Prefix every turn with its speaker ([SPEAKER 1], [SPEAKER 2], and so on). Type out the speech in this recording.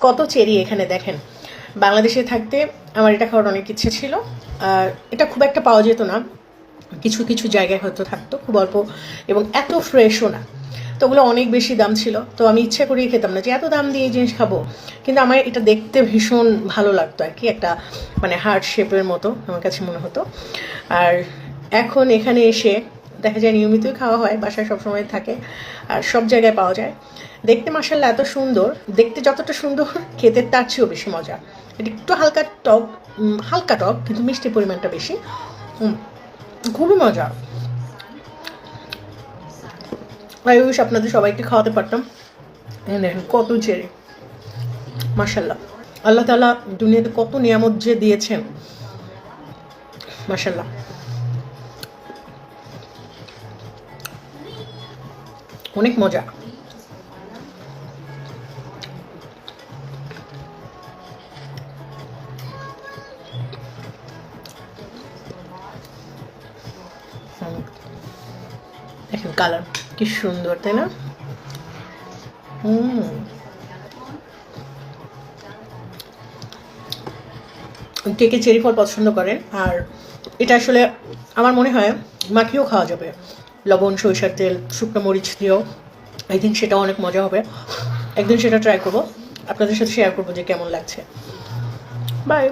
[SPEAKER 1] কত চেরি এখানে দেখেন। বাংলাদেশে থাকতে আমার এটা খাওয়ার অনেক ইচ্ছে ছিল। আর এটা খুব একটা পাওয়া যেত না। কিছু কিছু জায়গায় হয়তো থাকতো খুব অল্প এবং এত ফ্রেশও না। তো ওগুলো অনেক বেশি দাম ছিল। তো আমি ইচ্ছা করেই খেতাম না যে এত দাম দিয়ে এই জিনিস খাব। কিন্তু আমার এটা দেখতে ভীষণ ভালো লাগতো আর কি। একটা মানে হার্ট শেপের মতো আমার কাছে মনে হতো। আর এখন এখানে এসে দেখা যায় নিয়মিতই খাওয়া হয়। বাসায় সবসময় থাকে। আর সব জায়গায় পাওয়া যায়। দেখতে মাসাল্লাহ এত সুন্দর। দেখতে যতটা সুন্দর, খেতে তার চেয়েও বেশি মজা। এটা একটু হালকা টক হালকা টক, কিন্তু মিষ্টির পরিমাণটা বেশি। খুবই মজা। আই উইশ আপনাদের সবাইকে খাওয়াতে পারতাম। এই দেখেন, কত চেরি মাসাল্লাহ আল্লাহ তালা দুনিয়াতে কত নিয়ামত যে দিয়েছেন। মাসাল্লাহ অনেক মজা। দেখেন কালার, কি সুন্দর, তাই না? হুম। কে কে চেরি ফল পছন্দ করেন? আর এটা আসলে আমার মনে হয় মাখিয়েও খাওয়া যাবে। লবণ, সরিষার তেল, শুকনো মরিচ দিয়েও। থিঙ্ক সেটা অনেক মজা হবে। একদিন সেটা ট্রাই করব। আপনাদের সাথে শেয়ার করব যে কেমন লাগছে। বাই